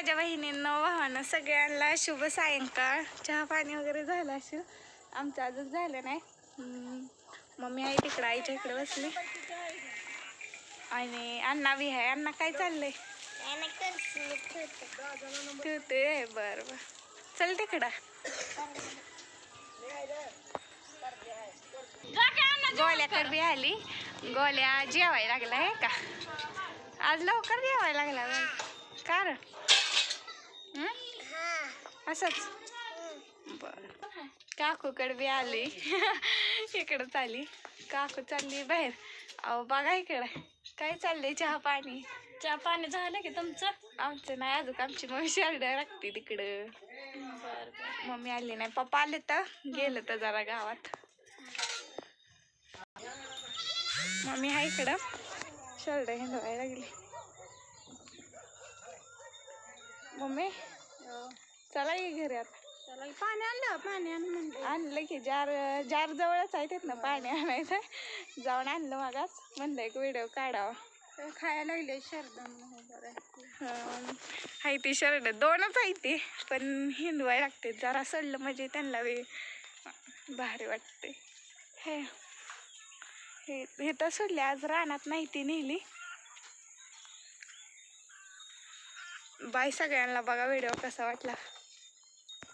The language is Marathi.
माझ्या बहिणींना भावानं सगळ्यांना शुभ सायंकाळ. चहा पाणी वगैरे झालं असेल? आमचं अजून झालं नाही. मम्मी आई तिकडं आईच्या इकडे बसली. आणि अण्णा बी आहे. अण्णा काय चाललंय? ठेवते बरं बरं. चल तिकडं. गोल्याकडे बी आली. गोल्या जेवायला लागला आहे का? आज लवकर जेवायला लागला कारण? हं? असंच. बर. काकूकडे बी आली. इकडं चालली काकू चालली बाहेर. अहो बघा इकडं. काय चाललंय चहा पाणी? चहा पाणी झालं की तुमचं? आमचं नाही अजून. आमची मम्मी शारदा लागते तिकडं. मम्मी आली नाही. पप्पा आले तर गेलं तर जरा गावात. मम्मी आहे इकडं. शर्ट हिंडवायला लागली. मम्मी? चला ये घरी आता चला पाणी आणलं पाणी आण आणलं की जार जार जवळच आहे तिथनं पाणी आणायचं. जाऊन आणलं मागास. म्हणलं एक व्हिडिओ काढावा. खायला लागले बरं अं, हाय ती शर्ट दोनच आहे ती पण हिंदवाय लागते. जरा सडलं म्हणजे त्यांना वे भारी वाटते. हे हे हे तर सोडले. आज रानात नाही ती नेली. बाय सगळ्यांना बघा व्हिडिओ कसा वाटला.